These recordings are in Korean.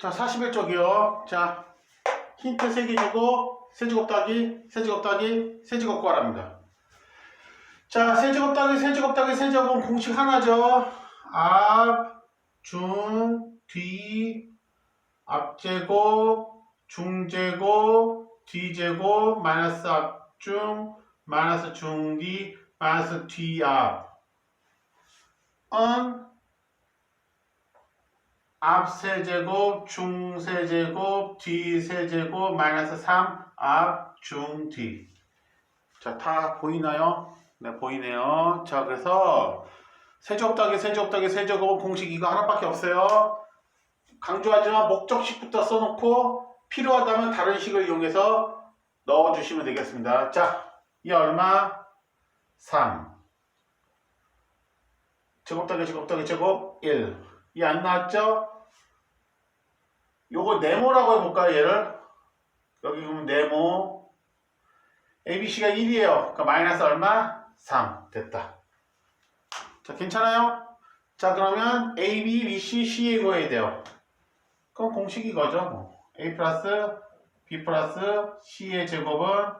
자, 41쪽이요. 자, 힌트 3개 주고, 더하기, 세제곱 구하랍니다. 자, 세제곱 더하기, 세제곱 더하기, 세제곱은 공식 하나죠. 앞, 중, 뒤, 앞제곱, 중제곱, 뒤제곱, 마이너스 앞중, 마이너스 중뒤, 마이너스 뒤앞. 은 앞세제곱, 중세제곱, 뒤세제곱, 마이너스 3, 앞, 중, 뒤. 자, 다 보이나요? 네, 보이네요. 자, 그래서 세제곱 더하기 세제곱 더하기 세제곱은 공식 이거 하나밖에 없어요. 강조하지만 목적식부터 써놓고 필요하다면 다른 식을 이용해서 넣어주시면 되겠습니다. 자, 이 얼마? 3. 제곱 더하기 제곱 더하기 제곱 1. 이 안 나왔죠? 요거 네모라고 해볼까요, 얘를? 여기 보면 네모. ABC가 1이에요. 그러니까 마이너스 얼마? 3. 됐다. 자, 괜찮아요? 자, 그러면 A, B, B, C, C에 구해야 돼요. 그럼 공식이 이거죠. 뭐. A 플러스 B 플러스 C의 제곱은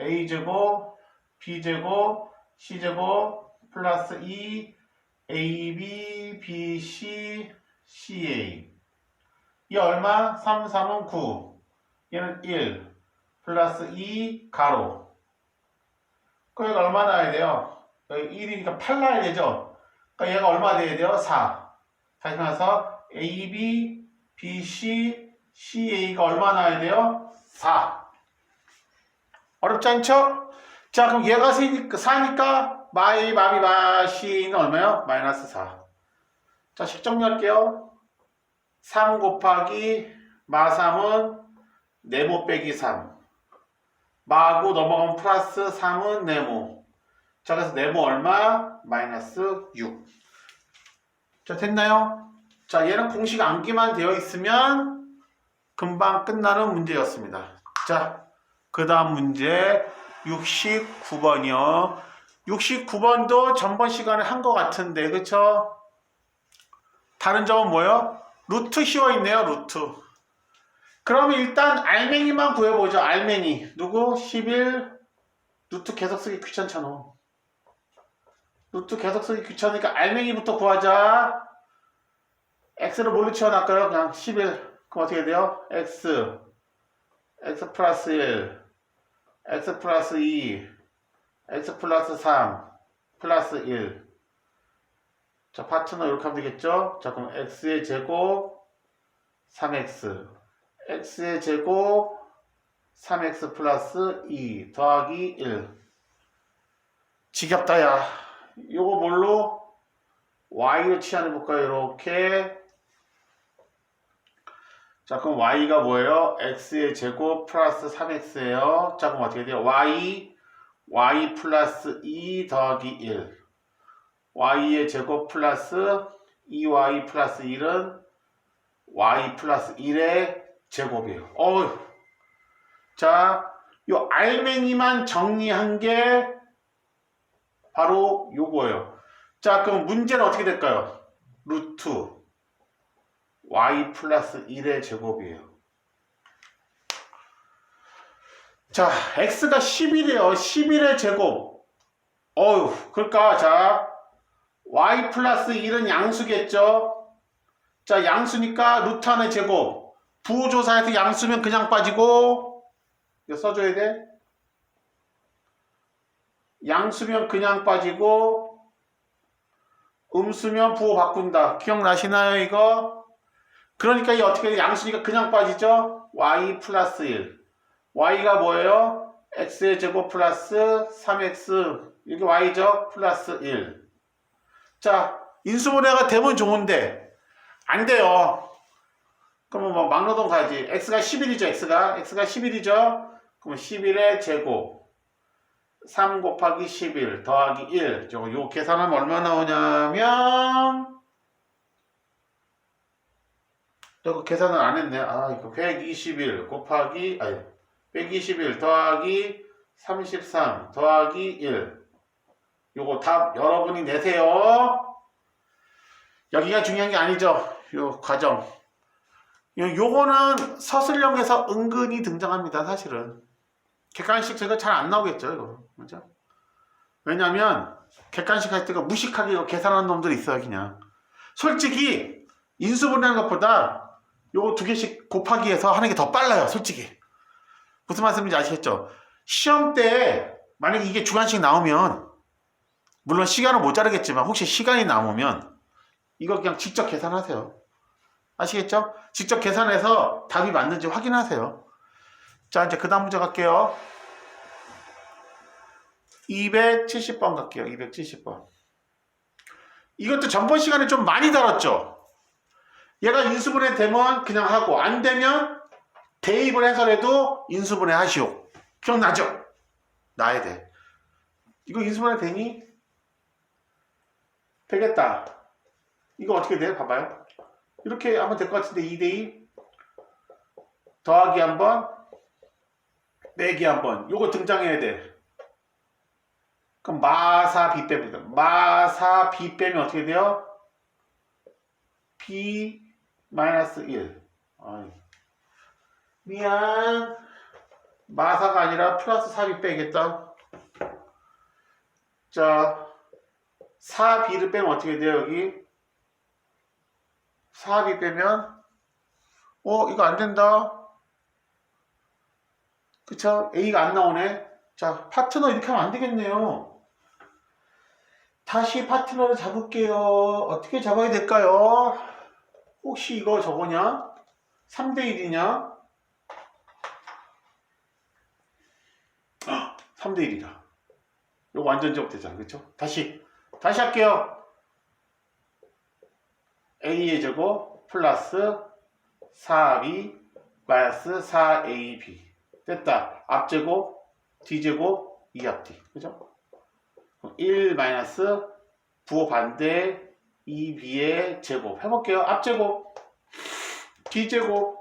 A제곱, B제곱, C제곱 플러스 2 AB, BC, CA. 이 얼마? 3, 3은 9. 얘는 1. 플러스 2 가로. 그럼 얘가 얼마 나야 돼요? 여기 1이니까 8 나야 되죠? 그러니까 얘가 얼마 돼야 돼요? 4. 다시 말해서 AB, BC, CA가 얼마 나야 돼요? 4. 어렵지 않죠? 자, 그럼 얘가 4니까 마이, 마비, 마 시는 얼마요? 마이너스 4. 자, 식 정리할게요. 3 곱하기 마3은 네모 빼기 3. 마고 넘어가면 플러스 3은 네모. 자, 그래서 네모 얼마? 마이너스 6. 자, 됐나요? 자, 얘는 공식 암기만 되어 있으면 금방 끝나는 문제였습니다. 자, 그 다음 문제 69번이요. 69번도 전번 시간에 한 것 같은데, 그쵸? 다른 점은 뭐요? 루트 씌워 있네요, 루트. 그러면 일단 알맹이만 구해보죠, 알맹이. 누구? 11. 루트 계속 쓰기 귀찮잖아. 루트 계속 쓰기 귀찮으니까 알맹이부터 구하자. x를 뭘로 치워놨까요? 그냥 11. 그럼 어떻게 돼요? x. x 플러스 1. x 플러스 2. X 플러스 3. 플러스 1. 자, 파트너 이렇게 하면 되겠죠? 자, 그럼 x의 제곱 3x. x의 제곱 3x 플러스 2 더하기 1. 지겹다, 야. 요거 뭘로? y로 치환해 볼까요? 이렇게. 자, 그럼 y가 뭐예요? x의 제곱 플러스 3x예요. 자, 그럼 어떻게 돼요? y, y 플러스 2 더하기 1. y의 제곱 플러스 2y 플러스 1은 y 플러스 1의 제곱이에요. 어휴. 자, 요 알맹이만 정리한 게 바로 요거예요. 자, 그럼 문제는 어떻게 될까요? 루트 y 플러스 1의 제곱이에요. 자, x가 11이에요. 11의 제곱. 어휴, 그러니까 자, y 플러스 1은 양수겠죠? 자, 양수니까 루트 안의 제곱. 부호조사에서 양수면 그냥 빠지고, 이거 써줘야 돼? 양수면 그냥 빠지고, 음수면 부호 바꾼다. 기억나시나요, 이거? 그러니까 이 어떻게 돼? 양수니까 그냥 빠지죠? y 플러스 1. Y가 뭐예요? x의 제곱 플러스 3x. 이게 y죠? 플러스 1. 자, 인수분해가 되면 좋은데, 안 돼요. 그러면 뭐, 막노동 가야지. x가 11이죠, x가. x가 11이죠? 그러면 11의 제곱. 3 곱하기 11 더하기 1. 저거 요 계산하면 얼마 나오냐면, 저거 계산을 안 했네. 아, 이거 121 곱하기, 아니, 121 더하기 33 더하기 1. 요거 답 여러분이 내세요. 여기가 중요한 게 아니죠. 요 과정. 요- 요거는 서술형에서 은근히 등장합니다, 사실은. 객관식 제가 잘 안 나오겠죠, 이거. 그죠? 왜냐면, 객관식 할 때가 무식하게 계산하는 놈들이 있어요, 그냥. 솔직히, 인수분해하는 것보다 요거 두 개씩 곱하기 해서 하는 게 더 빨라요, 솔직히. 무슨 말씀인지 아시겠죠? 시험 때, 만약에 이게 주관식 나오면, 물론 시간은 모자르겠지만, 혹시 시간이 남으면, 이거 그냥 직접 계산하세요. 아시겠죠? 직접 계산해서 답이 맞는지 확인하세요. 자, 이제 그 다음 문제 갈게요. 270번 갈게요. 270번. 이것도 전번 시간에 좀 많이 다뤘죠? 얘가 인수분해 되면 그냥 하고, 안 되면 대입을 해서라도 인수분해 하시오. 기억나죠? 나야 돼. 이거 인수분해 되니? 되겠다. 이거 어떻게 돼? 봐봐요. 이렇게 하면 될 것 같은데 2대2 더하기 한번 빼기 한번 요거 등장해야 돼 그럼 마사 b 빼입니다 마사 b 빼면 어떻게 돼요? b 마이너스 1 아이. 미안. 마사가 아니라 플러스 4b 빼겠다. 자 4b를 빼면 어떻게 돼요 여기? 4비 빼면? 어 이거 안 된다. 그쵸? A가 안 나오네. 자 파트너 이렇게 하면 안 되겠네요. 다시 파트너를 잡을게요. 어떻게 잡아야 될까요? 혹시 이거 저거냐? 3대 1이냐 3대 1이다. 이거 완전 제곱되잖아. 그쵸? 다시 다시 할게요. A의 제곱 플러스 4b 마이너스 4ab 됐다. 앞제곱 d제곱 2앞d 그죠? 1 마이너스 부호 반대 2b의 제곱. 해볼게요. 앞제곱 d제곱.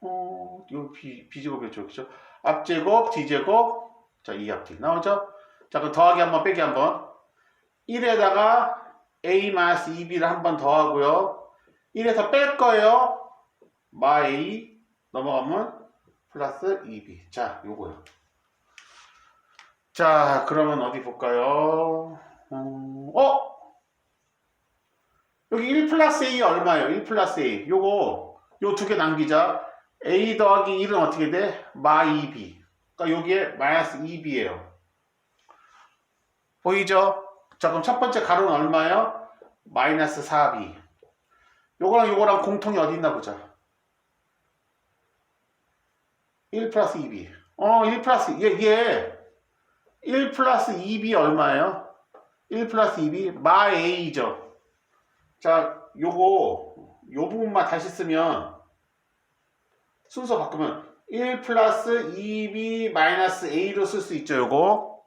어, 이거 b, b제곱이었죠. 그죠? 앞제곱 d제곱 자 2앞d 나오죠? 자 그럼 더하기 한번 빼기 한번 1에다가 a-2b를 한번 더 하고요. 1에서 뺄 거예요. 마 a 넘어가면 플러스 2b. 자, 요거요. 자, 그러면 어디 볼까요? 음, 어? 여기 1 플러스 a 얼마예요? 1 플러스 a. 요거, 요 두 개 남기자. a 더하기 1은 어떻게 돼? 마 2b. 그러니까 여기에 마이너스 2b예요. 보이죠? 자, 그럼 첫 번째 가로는 얼마예요? 마이너스 4b. 요거랑 요거랑 공통이 어디 있나 보자. 1 플러스 2b. 어, 1 플러스, 얘, 얘. 1 플러스 2b 얼마예요? 1 플러스 2b, 마 a죠. 자, 요거, 요 부분만 다시 쓰면, 순서 바꾸면, 1 플러스 2b 마이너스 a로 쓸 수 있죠, 요거.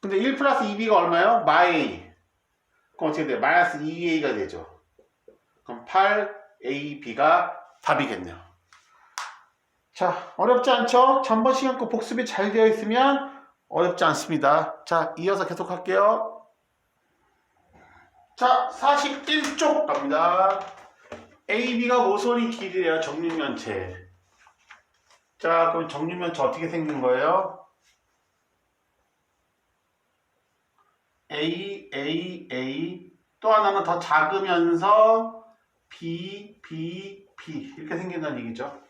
근데 1 플러스 2b가 얼마예요? 마A. 그럼 어떻게 돼요? 마이너스 2a가 되죠. 그럼 8ab가 답이겠네요. 자, 어렵지 않죠? 전번 시간 거 복습이 잘 되어 있으면 어렵지 않습니다. 자, 이어서 계속 할게요. 자, 41쪽 갑니다. AB가 모서리 길이래요. 정육면체. 자, 그럼 정육면체 어떻게 생긴 거예요? A, A, A 또 하나는 더 작으면서 B, B, B 이렇게 생긴다는 얘기죠.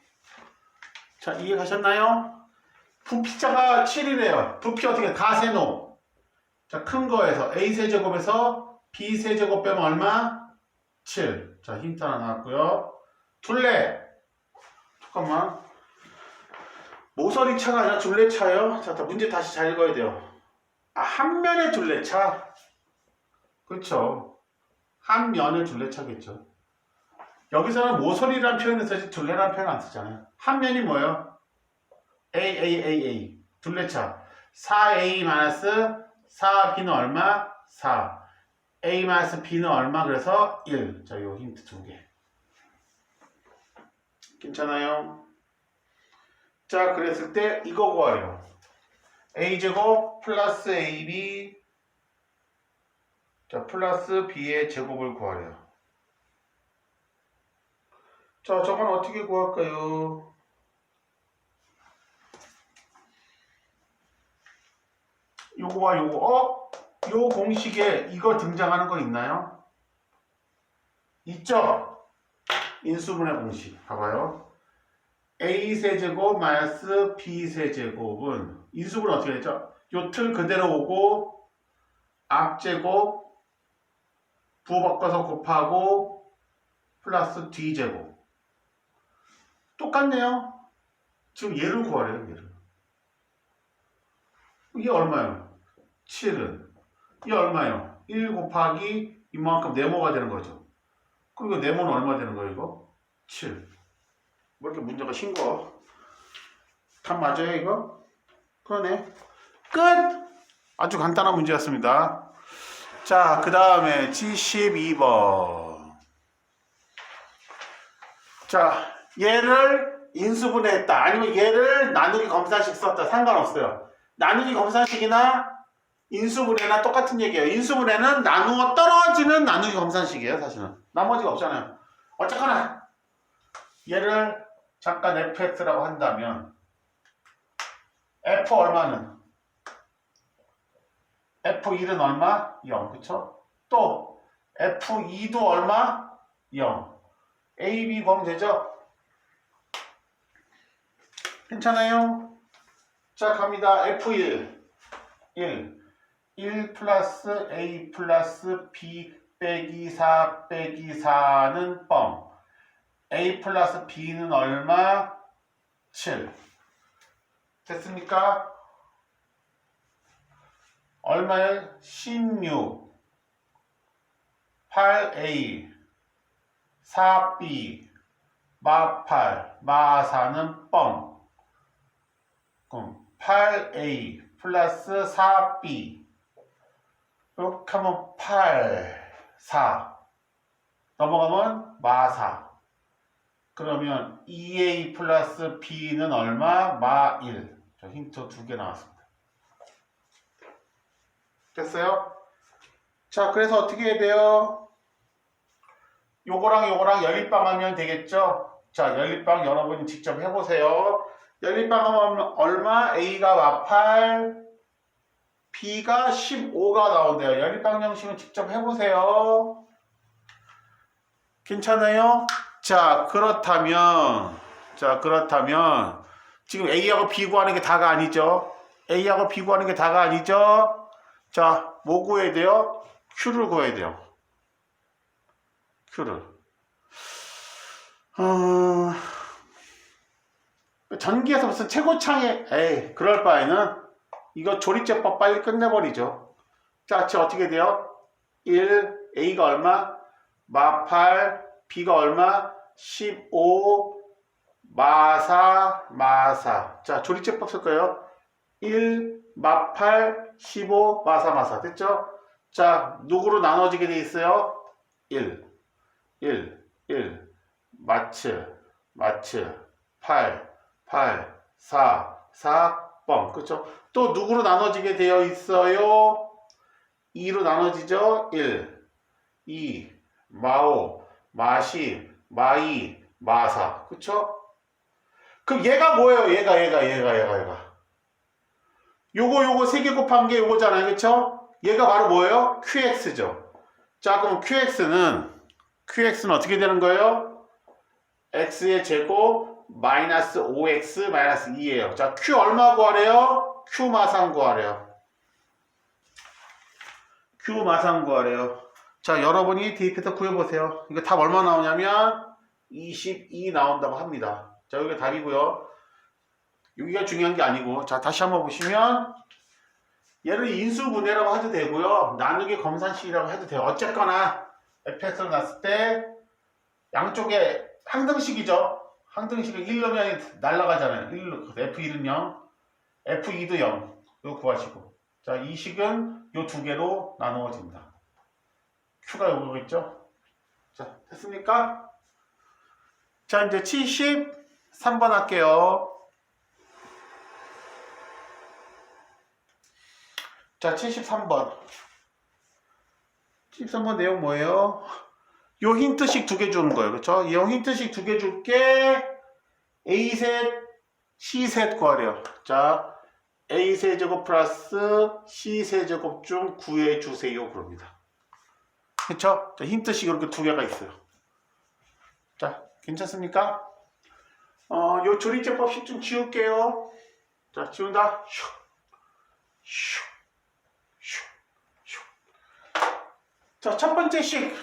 자, 이해 가셨나요? 부피자가 7이래요. 부피 어떻게 가세노. 자, 큰 거에서 A 세제곱에서 B 세제곱 빼면 얼마? 7. 자, 힌트 하나 나왔고요. 둘레. 잠깐만. 모서리 차가 아니라 둘레 차요. 자, 다 문제 다시 잘 읽어야 돼요. 아, 한 면의 둘레차? 그렇죠. 한 면의 둘레차겠죠. 여기서는 모서리란 표현을 쓰지 둘레란 표현 안 쓰잖아요. 한 면이 뭐예요? A, A, A, A. 둘레차. 4A 마이너스 4B는 얼마? 4. A 마이너스 B는 얼마? 그래서 1. 자, 요 힌트 두 개. 괜찮아요? 자, 그랬을 때 이거 구하래요. a제곱 플러스 ab 자 플러스 b의 제곱을 구하래요. 자, 저건 어떻게 구할까요? 요거와 요거, 어? 요 공식에 이거 등장하는 거 있나요? 있죠? 인수분해 공식. 봐봐요. A 세제곱 마이너스 b 세제곱은 인수분해 어떻게 되죠? 요 틀 그대로 오고 앞제곱 부호 바꿔서 곱하고 플러스 d제곱 똑같네요. 지금 얘를 구하래요, 얘를. 이게 얼마예요? 7은. 이게 얼마예요? 1 곱하기 이만큼 네모가 되는 거죠. 그리고 네모는 얼마 되는 거예요, 이거? 7. 뭐 이렇게 문제가 싱거워? 답 맞아요, 이거? 그러네. 끝! 아주 간단한 문제였습니다. 자, 그 다음에 72번. 자, 얘를 인수분해했다. 아니면 얘를 나누기 검사식 썼다. 상관없어요. 나누기 검사식이나 인수분해나 똑같은 얘기예요. 인수분해는 나누어 떨어지는 나누기 검사식이에요, 사실은. 나머지가 없잖아요. 어쨌거나 얘를 잠깐 fx라고 한다면 f 얼마는 f1은 얼마? 0. 그쵸? 또 f2도 얼마? 0. a, b 구하면 되죠? 괜찮아요? 자 갑니다. f1 1 1 플러스 a 플러스 b 빼기 4 빼기 4는 뻥 a 플러스 b는 얼마? 7 됐습니까? 얼마예요? 16 8a 4b 마8 마4는 뻥. 그럼 8a 플러스 4b 이렇게 하면 8 4 넘어가면 마4 그러면 2a 플러스 b는 얼마? 마1 힌트 두 개 나왔습니다 됐어요? 자 그래서 어떻게 해야 돼요? 요거랑 요거랑 연립방 하면 되겠죠? 자 연립방 여러분이 직접 해보세요 연립방 하면 얼마? A가 마8 B가 15가 나온대요 연립방 형식은 직접 해보세요 괜찮아요? 자 그렇다면 자 그렇다면 지금 A하고 B 구하는 게 다가 아니죠 A하고 B 구하는 게 다가 아니죠 자, 뭐 구해야 돼요? Q를 구해야 돼요. Q를. 어... 전기에서 무슨 최고창에, 에이, 그럴 바에는 이거 조리제법 빨리 끝내버리죠. 자, 지 어떻게 돼요? 1, A가 얼마? 마8, B가 얼마? 15, 마4, 마4. 자, 조리제법 쓸 거예요. 1, 마8, 15, 마사, 마사. 됐죠? 자, 누구로 나눠지게 돼 있어요? 1, 1, 1, 마츠, 마츠, 8, 8, 4, 4, 뻥. 그쵸? 또 누구로 나눠지게 되어 있어요? 2로 나눠지죠? 1, 2, 마오, 마시, 마이, 마사. 그쵸? 그럼 얘가 뭐예요? 얘가, 얘가, 얘가, 얘가, 얘가. 요거 요거 세 개 곱한 게 요거잖아요. 그쵸? 얘가 바로 뭐예요? QX죠. 자, 그럼 QX는 QX는 어떻게 되는 거예요? X의 제곱 마이너스 5X 마이너스 2예요. 자, Q 얼마 구하래요? Q 마상 구하래요. Q 마상 구하래요. 자, 여러분이 대입해서 구해보세요. 이거 답 얼마 나오냐면 22 나온다고 합니다. 자, 여기가 답이고요. 여기가 중요한 게 아니고. 자 다시 한번 보시면 얘를 인수분해라고 해도 되고요. 나누기 검산식이라고 해도 돼요. 어쨌거나 fx를 놨을 때 양쪽에 항등식이죠. 항등식은 1 넣으면 날라가잖아요. 1 f1은 0 f2도 0 이거 구하시고. 자 이 식은 이 두 개로 나누어진다 q가 요거겠죠 자 됐습니까 자 이제 73번 할게요 자, 73번. 73번 내용 뭐예요? 요 힌트씩 두 개 주는 거예요. 그쵸? 요 힌트씩 두 개 줄게. A셋, C셋 구하래요. 자, A세제곱 플러스 C세제곱 중 구해 주세요. 그럽니다. 그쵸? 자, 힌트식 이렇게 두 개가 있어요. 자, 괜찮습니까? 어, 요 조리제법식 좀 지울게요. 자, 지운다. 슉, 슉, 슉, 슉. 자, 첫 번째 식.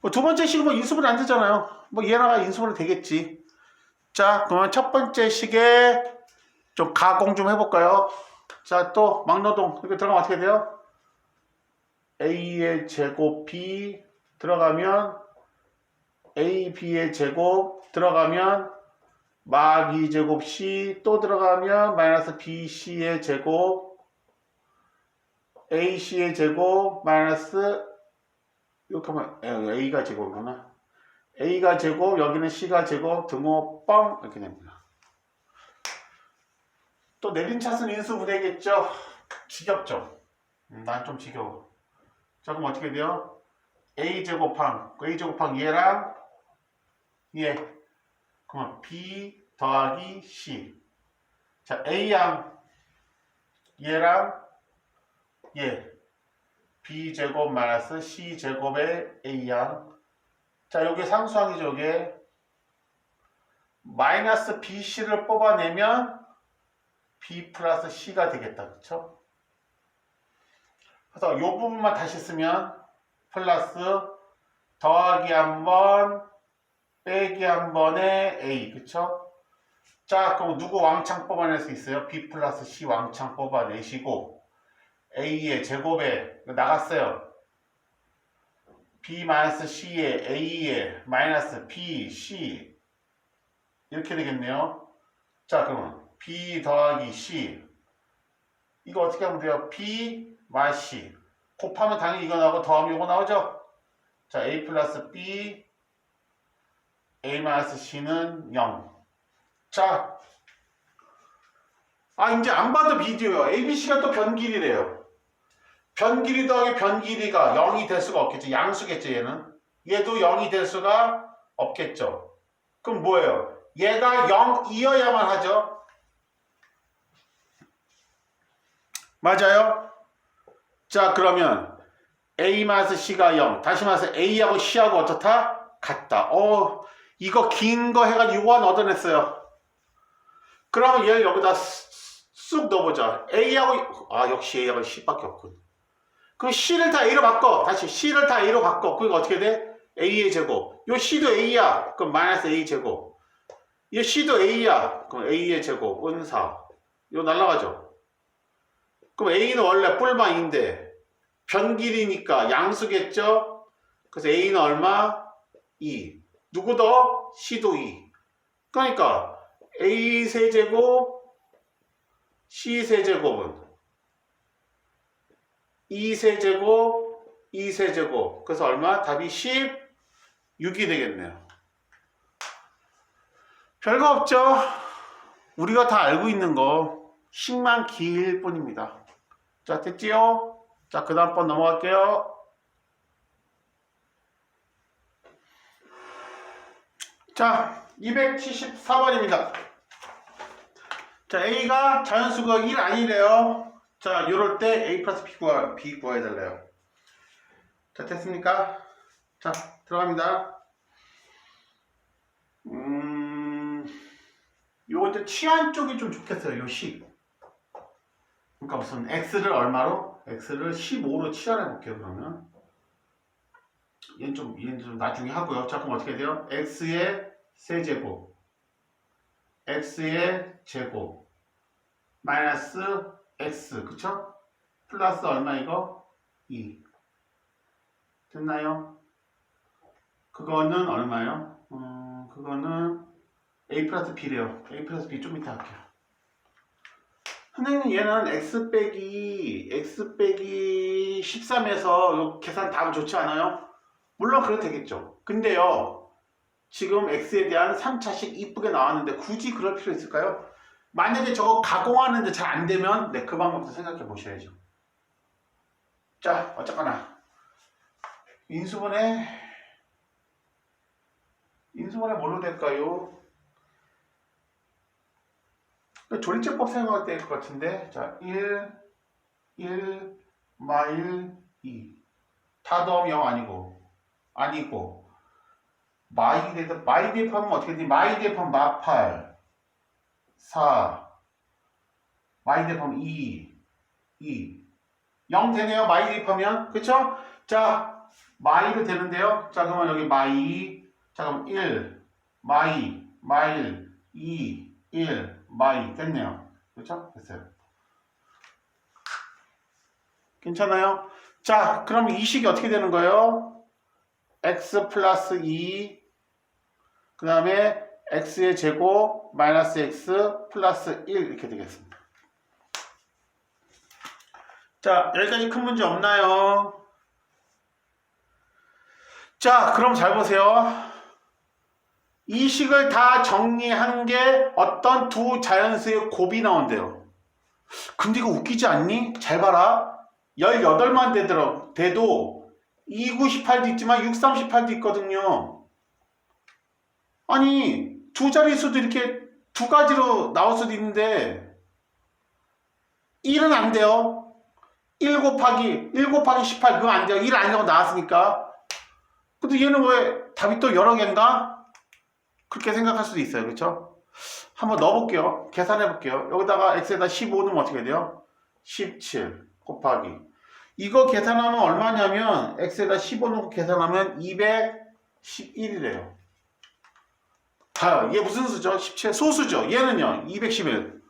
뭐 두 번째 식은 뭐 인수분 안 되잖아요. 뭐 얘나가 인수분이 되겠지. 자, 그러면 첫 번째 식에 좀 가공 좀 해볼까요? 자, 또 막노동 이렇게 들어가면 어떻게 돼요? A의 제곱 B 들어가면 A, B의 제곱 들어가면 막 2제곱 C 또 들어가면 마이너스 BC의 제곱 AC의 제곱 마이너스 이렇게 하면 에, A가 제곱이구나. A가 제곱 여기는 C가 제곱 등호 뻥 이렇게 됩니다. 또 내린 차순 인수 분해겠죠? 지겹죠? 음, 난좀 지겨워 자 그럼 어떻게 돼요? A 제곱항 그 A 제곱항 얘랑 얘. 그러면 B 더하기 C. 자 A양 얘랑 얘. B 제곱 마이너스 C 제곱의 A양. 자 여기 상수항이죠 여기 마이너스 BC를 뽑아내면 B 플러스 C가 되겠다. 그쵸? 그래서 이 부분만 다시 쓰면 플러스 더하기 한 번 빼기 한 번에 A 그쵸? 자 그럼 누구 왕창 뽑아낼 수 있어요? B 플러스 C 왕창 뽑아내시고 A의 제곱에 나갔어요 B 마이너스 C에 A에 마이너스 B, C 이렇게 되겠네요 자 그러면 B 더하기 C 이거 어떻게 하면 돼요? B 마 C 곱하면 당연히 이거 나오고 더하면 이거 나오죠? 자 A 플러스 B A 마이너스 C는 0. 자, 아 이제 안 봐도 비디오요. ABC가 또 변길이래요. 변길이 더하기 변길이가 0이 될 수가 없겠죠. 양수겠죠 얘는. 얘도 0이 될 수가 없겠죠. 그럼 뭐예요? 얘가 0이어야만 하죠. 맞아요? 자 그러면 A 마이너스 C가 0. 다시 말해서 A하고 C하고 어떻다? 같다. 어 이거 긴 거 해가지고 6원 얻어냈어요. 그러면 얘를 여기다 쑥- 쑥 넣어보자. A하고, 아, 역시 A하고 C밖에 없군. 그럼 C를 다 A로 바꿔. 다시 C를 다 A로 바꿔. 그러니까 어떻게 돼? A의 제곱. 요 C도 A야. 그럼 마이너스 A 제곱. 이 C도 A야. 그럼 A의 제곱. 은사. 이거 날라가죠. 그럼 A는 원래 뿔망인데 변길이니까 양수겠죠? 그래서 A는 얼마? 2. 누구 더? C도 2. 그러니까 A 세제곱 C 세제곱은 2 세제곱 2 세제곱 그래서 얼마? 답이 16이 되겠네요. 별거 없죠? 우리가 다 알고 있는 거 10만 길 뿐입니다. 자 됐지요? 자 그 다음 번 넘어갈게요. 자, 274번입니다. 자, A가 자연수가 1 아니래요. 자, 요럴 때 A 플러스 B 구하, B 구해달래요. 자, 됐습니까? 자, 들어갑니다. 음, 요거 이제 치안 쪽이 좀 좋겠어요. 요 10. 그러니까 무슨 X를 얼마로? X를 15로 치환해 볼게요, 그러면. 얘는 좀, 얘는 좀 나중에 하고요. 자, 그럼 어떻게 돼요? x의 세제곱, x의 제곱, 마이너스 x, 그쵸? 플러스 얼마 이거? 2. 됐나요? 그거는 얼마요? 음, 그거는 a 플러스 b래요. a 플러스 b 좀 이따 할게요. 선생님 얘는 x 빼기 x 빼기 13에서 요 계산 답은 좋지 않아요? 물론 그래도 되겠죠. 근데요, 지금 X에 대한 3차식 이쁘게 나왔는데 굳이 그럴 필요 있을까요? 만약에 저거 가공하는데 잘 안 되면 네, 그 방법도 생각해 보셔야죠. 자, 어쨌거나 인수분해 인수분해 뭘로 될까요? 조리제법 사용할 때일 것 같은데 자 1, 1, 마일 2 다 더하면 0 아니고 아니고. 마이 대답 마이 대입하면 어떻게 되지? 마이 대입하면 마팔. 4 마이 대입하면 2 2 0 되네요. 마이 대입하면. 그쵸? 자 마이로 되는데요. 자 그러면 여기 마이. 자 그럼 1 마이. 마일. 2 1 마이 됐네요 그쵸? 됐어요 괜찮아요? 자 그럼 이 식이 어떻게 되는 거예요? x 플러스 2 그 다음에 x의 제곱 마이너스 x 플러스 1 이렇게 되겠습니다. 자 여기까지 큰 문제 없나요? 자 그럼 잘 보세요. 이 식을 다 정리한 게 어떤 두 자연수의 곱이 나온대요. 근데 이거 웃기지 않니? 잘 봐라. 18만 되더라, 돼도 298도 있지만 638도 있거든요. 아니 두 자릿수도 이렇게 두 가지로 나올 수도 있는데 1은 안 돼요. 1 곱하기 1 곱하기 18 그거 안 돼요. 1 아니라고 나왔으니까. 근데 얘는 왜 답이 또 여러 개인가? 그렇게 생각할 수도 있어요. 그렇죠? 한번 넣어볼게요. 계산해 볼게요. 여기다가 x에다 15 넣으면 어떻게 돼요? 17 곱하기 이거 계산하면 얼마냐면 x에다 15 넣고 계산하면 211이래요. 봐요. 얘 무슨 수죠? 17 소수죠. 얘는요. 211.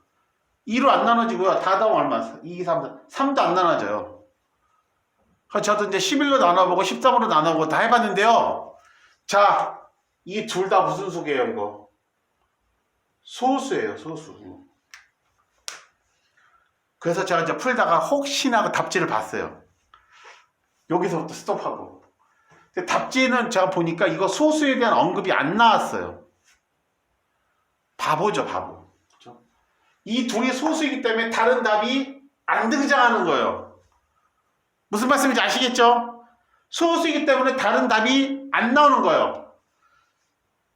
2로 안 나눠지고요. 다 더하면 얼마? 2, 3, 3도 안 나눠져요. 그래서 저도 이제 11로 나눠보고 13으로 나눠보고 다 해봤는데요. 자, 이 둘 다 무슨 수게요, 이거? 소수예요, 소수. 그래서 제가 이제 풀다가 혹시나 그 답지를 봤어요. 여기서부터 스톱하고. 근데 답지는 제가 보니까 이거 소수에 대한 언급이 안 나왔어요. 바보죠, 바보. 그렇죠? 이 둘이 소수이기 때문에 다른 답이 안 등장하는 거예요. 무슨 말씀인지 아시겠죠? 소수이기 때문에 다른 답이 안 나오는 거예요.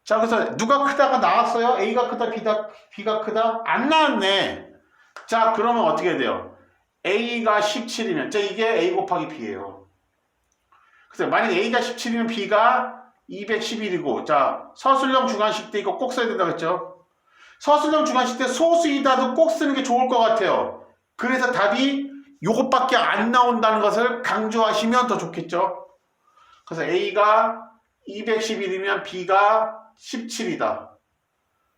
자, 그래서 누가 크다가 나왔어요? A가 크다, B가, B가 크다? 안 나왔네. 자, 그러면 어떻게 돼요? A가 17이면, 자, 이게 A 곱하기 B예요. 그래서 만약 A가 17이면 B가 211이고, 자, 서술형 주관식 때 이거 꼭 써야 된다고 했죠? 서술형 주관식 때 소수이다도 꼭 쓰는 게 좋을 것 같아요. 그래서 답이 요것밖에 안 나온다는 것을 강조하시면 더 좋겠죠? 그래서 A가 211이면 B가 17이다.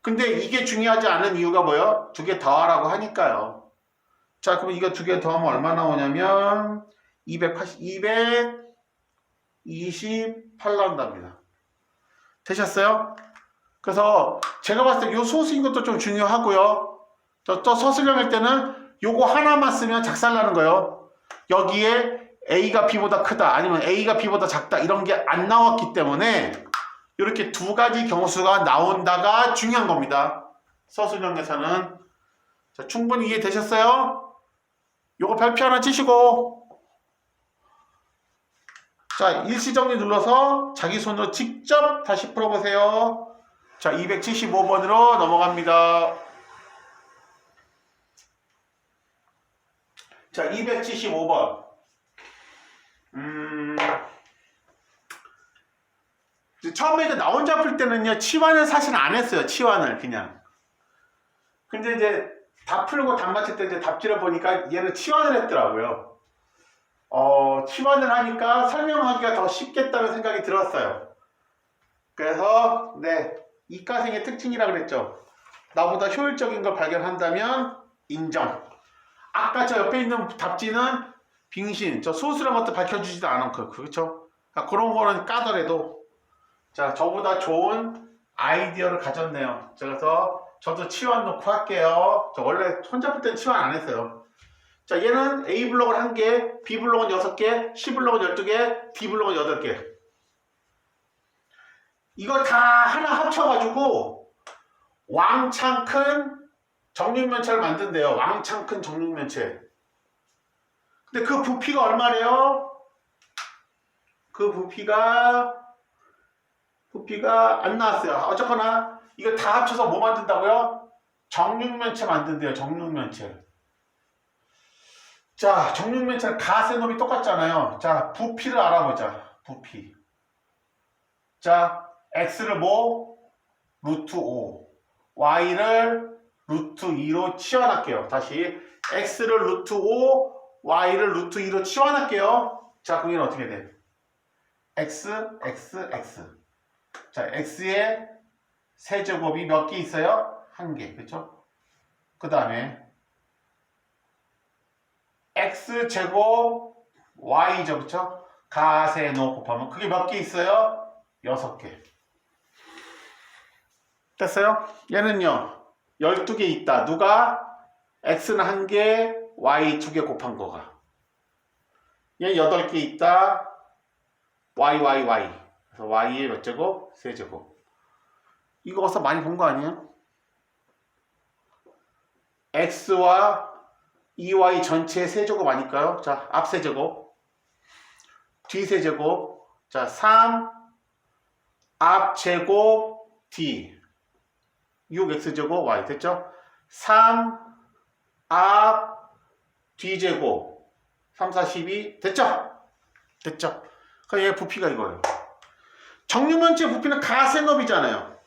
근데 이게 중요하지 않은 이유가 뭐예요? 두 개 더하라고 하니까요. 자, 그럼 이거 두 개 더하면 얼마 나오냐면 280, 228 나온답니다. 되셨어요? 그래서 제가 봤을 때 요 소수인 것도 좀 중요하고요. 또, 또 서술형일 때는 요거 하나만 쓰면 작살나는 거예요. 여기에 A가 B보다 크다 아니면 A가 B보다 작다 이런 게 안 나왔기 때문에 이렇게 두 가지 경수가 나온다가 중요한 겁니다. 서술형에서는 자, 충분히 이해되셨어요? 요거 별표 하나 치시고 자 일시정리 눌러서 자기 손으로 직접 다시 풀어보세요. 자 275번으로 넘어갑니다. 자 275번 음... 처음에 나 혼자 풀 때는요 치환을 사실 안 했어요 치환을 그냥. 근데 이제 다 풀고 답 맞힐 때 이제 답지를 보니까 얘는 치환을 했더라고요. 어 치환을 하니까 설명하기가 더 쉽겠다는 생각이 들었어요. 그래서 네 이과생의 특징이라 그랬죠. 나보다 효율적인 걸 발견한다면 인정. 아까 저 옆에 있는 답지는 빙신 저 소수란 것도 밝혀주지도 않았고 그렇죠? 그러니까 그런 거는 까더라도 자, 저보다 좋은 아이디어를 가졌네요. 그래서 저도 치환 놓고 할게요. 저 원래 풀 때는 치환 안 했어요. 자, 얘는 A 블록은 1개, B 블록은 6개, C 블록은 12개, D 블록은 8개. 이거 다 하나 합쳐가지고 왕창 큰 정육면체를 만든대요. 왕창 큰 정육면체. 근데 그 부피가 얼마래요? 그 부피가 부피가 안 나왔어요. 어쨌거나 이거 다 합쳐서 뭐 만든다고요? 정육면체 만든대요. 정육면체. 자, 정육면체는 가세 놈이 똑같잖아요. 자, 부피를 알아보자. 부피. 자, x를 뭐? 루트 5. y를 루트 2로 치환할게요. 다시 x를 루트 5, y를 루트 2로 치환할게요. 자, 그게 어떻게 돼? x, x, x. 자, x의 세제곱이 몇 개 있어요? 한 개. 그렇죠? 그 다음에 x제곱 y죠. 그렇죠? 가세 놓 곱하면 그게 몇 개 있어요? 여섯 개. 됐어요? 얘는요. 12개 있다. 누가? x는 한 개, y 두개 곱한 거가. 얘 8개 있다. y, y, y. 그래서 y의 몇 제곱? 세 제곱. 이거 어디서 많이 본 거 아니에요? x와 2y 전체 세제곱 아닐까요? 자, 앞 세제곱, 뒤 세제곱, 자, 3, 앞 제곱, d, 6x제곱, y, 됐죠? 3, 앞, 뒤 제곱, 3, 4, 12, 됐죠? 됐죠? 그럼 얘 부피가 이거예요. 정육면체 부피는 가세높이잖아요.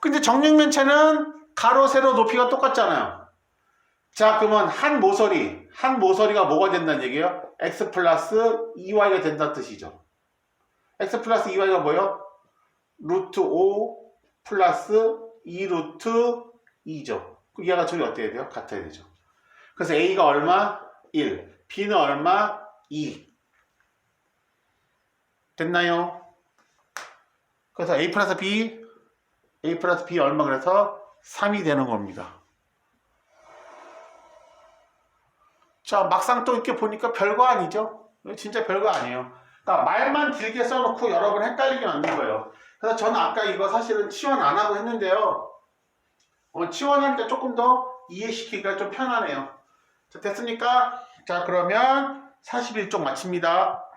근데 정육면체는 가로, 세로 높이가 똑같잖아요. 자, 그러면 한 모서리, 한 모서리가 뭐가 된다는 얘기예요? x 플러스 2y가 된다는 뜻이죠. x 플러스 2y가 뭐예요? 루트 5 플러스 2 루트 2죠. 그럼 얘가 저기 어떻게 돼요? 같아야 되죠. 그래서 a가 얼마? 1. b는 얼마? 2. 됐나요? 그래서 a 플러스 b, a 플러스 b 얼마 그래서 3이 되는 겁니다. 자, 막상 또 이렇게 보니까 별거 아니죠? 진짜 별거 아니에요. 그러니까 말만 길게 써놓고 여러분 헷갈리게 만든 거예요. 그래서 저는 아까 이거 사실은 치원 안 하고 했는데요. 어, 치원할 때 조금 더 이해시키기가 좀 편하네요. 자, 됐습니까? 자, 그러면 41쪽 마칩니다.